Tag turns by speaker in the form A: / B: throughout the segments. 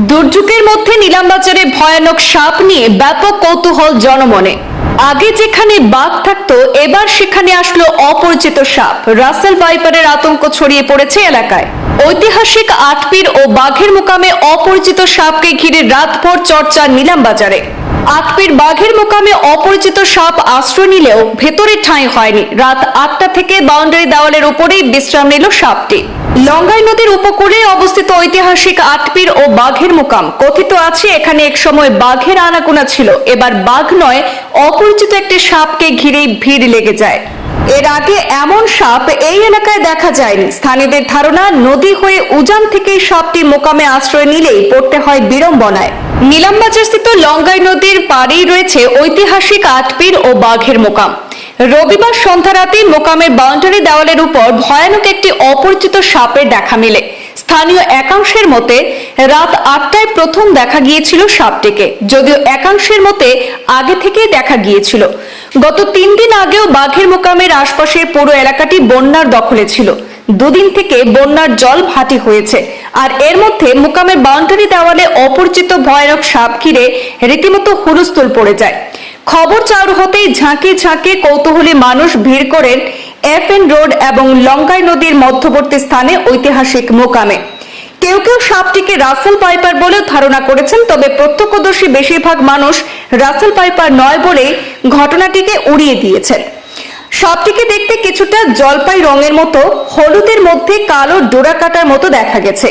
A: দুর্যোগের মধ্যে নিলামবাজারে ভয়ানক সাপ নিয়ে ব্যাপক কৌতূহল জনমনে। আগে যেখানে বাঘ থাকত, এবার সেখানে আসলো অপরিচিত সাপ। রাসেল ভাইপারের আতঙ্ক ছড়িয়ে পড়েছে এলাকায়। ঐতিহাসিক আটপির ও বাঘের মোকামে অপরিচিত সাপকে ঘিরে রাতভর চর্চা নিলামবাজারে। আটপীর বাঘের মোকামে অপরিচিত সাপ আশ্রয় নিলেও ভেতরে ঠাঁই হয়নি। রাত আটটা থেকে বাউন্ডারি দেওয়ালের উপরেই বিশ্রাম নিল সাপটি। লঙ্গাই নদীর উপকূলে অবস্থিত ঐতিহাসিক আটপির ও বাঘের মোকাম। কথিত আছে, এখানে এক সময় বাঘের আনাগোনা ছিল। এবার বাঘ নয়, অপরিচিত একটি সাপকে ঘিরেই ভিড় লেগে যায়। এর আগে এমন সাপ এই এলাকায় দেখা যায়নি। স্থানীয়দের ধারণা, নদী হয়ে উজান থেকে সাপটি মোকামে আশ্রয় নিলেই পড়তে হয় বিড়ম্বনায়। নিলামবাজার স্থিত লঙ্গাই নদীর পাড়েই রয়েছে ঐতিহাসিক আটপীর ও বাঘের মোকাম। রবিবার সন্ধ্যা রাতে মোকামের বাউন্ডারি দেওয়ালের উপর ভয়ানক একটি অপরিচিত সাপের দেখা মেলে। স্থানীয় একাংশের মতে রাত আটটায় প্রথম দেখা গিয়েছিল সাপটিকে, যদিও একাংশের মতে আগে থেকেই দেখা গিয়েছিল। গত তিন দিন আগেও বাঘের মোকামের আশপাশের পুরো এলাকাটি বন্যার দখলে ছিল। দুদিন থেকে বন্যার জল ভাটি হয়েছে। আর এর মধ্যে মোকামের বাউন্ডারি দেওয়ালে অপরিচিত ভয়ানক সাপ ঘিরে রীতিমতো হুলস্থুল পড়ে যায়। খবর চালু হতেই ঝাঁকে ঝাঁকে কৌতূহলী মানুষ ভিড় করেন এফ এন রোড এবং লঙ্কাই নদীর মধ্যবর্তী স্থানে ঐতিহাসিক মোকামে। কেউ কেউ সাপটিকে রাসেল পাইপার বলে ধারণা করেছেন, তবে প্রত্যক্ষদর্শী বেশিরভাগ মানুষ রাসেল পাইপার নয় বলে ঘটনাটিকে উড়িয়ে দিয়েছেন। সাপটিকে দেখতে কিছুটা জলপাই রঙের মতো, হলুদের মধ্যে কালো ডোরা কাটার মতো দেখা গেছে।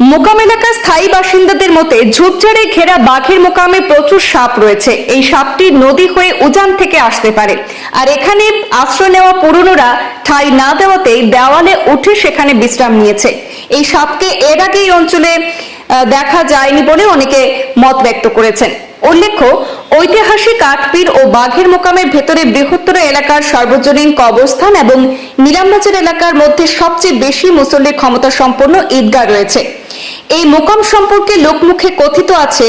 A: মোকাম এলাকার স্থায়ী বাসিন্দাদের মতে ঝোপঝাড়ে ঘেরা বাঘের মোকামে প্রচুর সাপ রয়েছে। এই সাপটি নদী হয়ে উজান থেকে আসতে পারে। আর এখানে আশ্রয় নেওয়া পুরনোরা ঠাই না দেওয়াতেই দেওয়ালে উঠে সেখানে বিশ্রাম নিয়েছে। এই সাপকে এর আগে এই অঞ্চলে দেখা যায়নি বলে অনেকে মত ব্যক্ত করেছেন। উল্লেখ্য ঐতিহাসিক আটপীর ও বাঘের মোকামের ভেতরে বৃহত্তর এলাকার সর্বজনীন কবরস্থান এবং নিলামবাজার এলাকার মধ্যে সবচেয়ে বেশি মুসল্লির ক্ষমতা সম্পন্ন ঈদগাহ রয়েছে। এই মোকাম সম্পর্কে লোকমুখে কথিত আছে,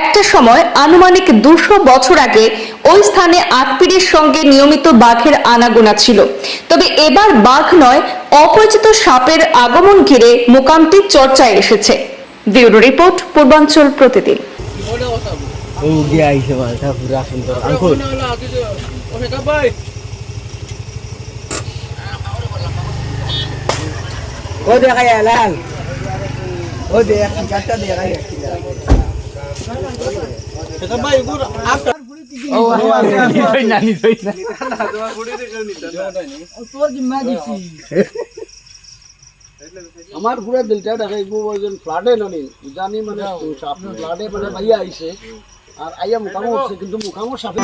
A: একটা সময় আনুমানিক দুশো বছর আগে ওই স্থানে আটপীরের সঙ্গে নিয়মিত বাঘের আনাগোনা ছিল। তবে এবার বাঘ নয়, অপরিচিত সাপের আগমন ঘিরে মোকামটি চর্চায় এসেছে। ব্যুরো রিপোর্ট, পূর্বাঞ্চল প্রতিদিন।
B: ও গিয়া আইছে মালটা পুরা সুন্দর আঙ্কুল ও দেখা যায় লাল ও দেখ গাছটা দেখা যায়
C: আমার পুরো দিলটা ওইজন ফ্লাডে ননি জানি মানে ফ্লাডে মানে ভাইয়া আইছে আর আইয়া মুখামো কিন্তু মুখামো সাপে